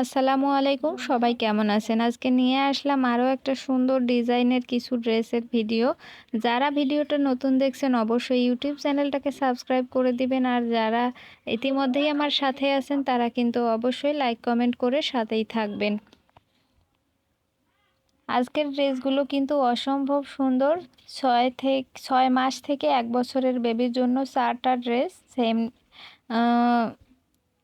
আসসালামু আলাইকুম। সবাই কেমন আছেন? আজকে নিয়ে আসলাম আরও একটা সুন্দর ডিজাইনের কিছু ড্রেসের ভিডিও। যারা ভিডিওটা নতুন দেখছেন, অবশ্যই ইউটিউব চ্যানেলটাকে সাবস্ক্রাইব করে দিবেন। আর যারা ইতিমধ্যেই আমার সাথে আছেন, তারা কিন্তু অবশ্যই লাইক, কমেন্ট করে সাথেই থাকবেন। আজকের ড্রেসগুলো কিন্তু অসম্ভব সুন্দর। ছয় থেকে, ছয় মাস থেকে এক বছরের বেবির জন্য চারটা ড্রেস। সেম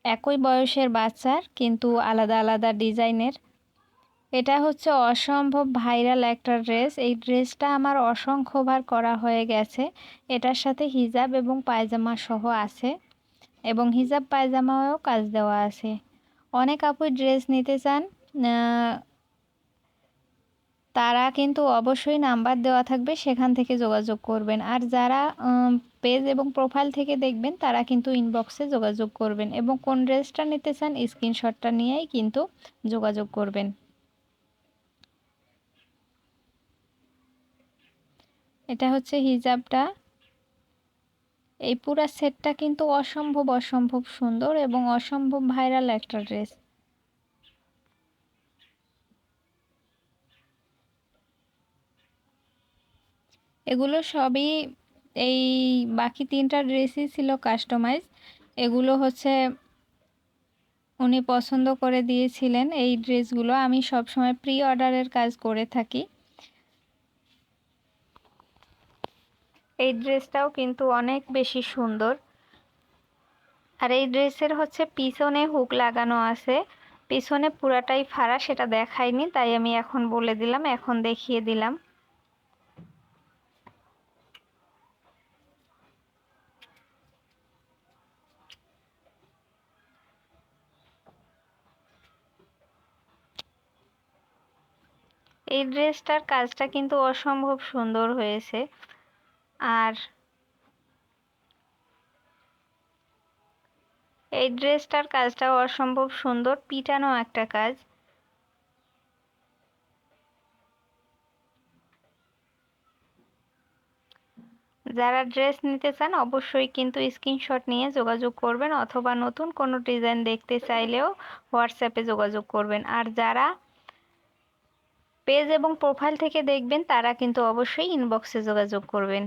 একই বয়সের বাচ্চার, কিন্তু আলাদা আলাদা ডিজাইনের। এটা হচ্ছে অসম্ভব ভাইরাল একটা ড্রেস। এই ড্রেসটা আমার অসংখ্যবার করা হয়ে গেছে। এটার সাথে হিজাব এবং পায়জামা সহ আছে এবং হিজাব পায়জামাও কাজ দেওয়া আছে। অনেক আপুই ড্রেস নিতে চান তারা কিন্তু অবশ্যই নাম্বার দেওয়া থাকবে, সেখান থেকে যোগাযোগ করবেন। আর যারা পেজ এবং প্রোফাইল থেকে দেখবেন, তারা কিন্তু ইনবক্সে যোগাযোগ করবেন এবং কোন ড্রেসটা নিতে চান স্ক্রিনশটটা নিয়েই কিন্তু যোগাযোগ করবেন। এটা হচ্ছে হিজাবটা। এই পুরা সেটটা কিন্তু অসম্ভব অসম্ভব সুন্দর এবং অসম্ভব ভাইরাল একটা ড্রেস এগুলো সবই এই বাকি তিনটা ড্রেসই ছিল কাস্টমাইজ এগুলো হচ্ছে উনি পছন্দ করে দিয়েছিলেন এই ড্রেসগুলো আমি সবসময় প্রি অর্ডারের কাজ করে থাকি। এই ড্রেসটাও কিন্তু অনেক বেশি সুন্দর। আর এই ড্রেসের হচ্ছে পিছনে হুক লাগানো আছে। পিছনে পুরাটাই ফাড়া, সেটা দেখায়নি তাই আমি এখন বলে দিলাম, এখন দেখিয়ে দিলাম। এই ড্রেসটার কাজটা কিন্তু অসম্ভব সুন্দর হয়েছে। আর এই ড্রেসটার কাজটাও অসম্ভব সুন্দর, পিটানো একটা কাজ। যারা ড্রেস নিতে চান অবশ্যই কিন্তু স্ক্রিনশট নিয়ে যোগাযোগ করবেন, অথবা নতুন কোনো ডিজাইন দেখতে চাইলেও হোয়াটসঅ্যাপে যোগাযোগ করবেন। আর যারা পেজ এবং প্রোফাইল থেকে দেখবেন, তারা কিন্তু অবশ্যই ইনবক্সে যোগাযোগ করবেন।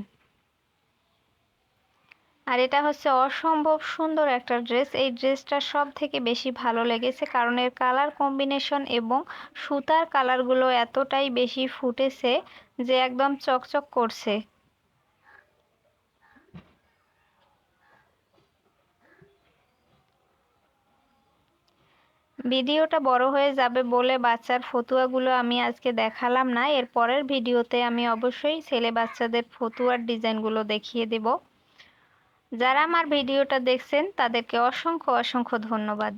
আর এটা হচ্ছে অসম্ভব সুন্দর একটা ড্রেস। এই ড্রেসটা সব থেকে বেশি ভালো লেগেছে কারণ এর কালার কম্বিনেশন এবং সুতার কালারগুলো এতটাই বেশি ফুটেছে যে একদম চকচক করছে। ভিডিওটা বড় হয়ে যাবে বলে বাচ্চার ফতুয়াগুলো আমি আজকে দেখালাম না। এর পরের ভিডিওতে আমি অবশ্যই ছেলে বাচ্চাদের ফতুয়ার ডিজাইনগুলো দেখিয়ে দেব। যারা আমার ভিডিওটা দেখছেন, তাদেরকে অসংখ্য অসংখ্য ধন্যবাদ।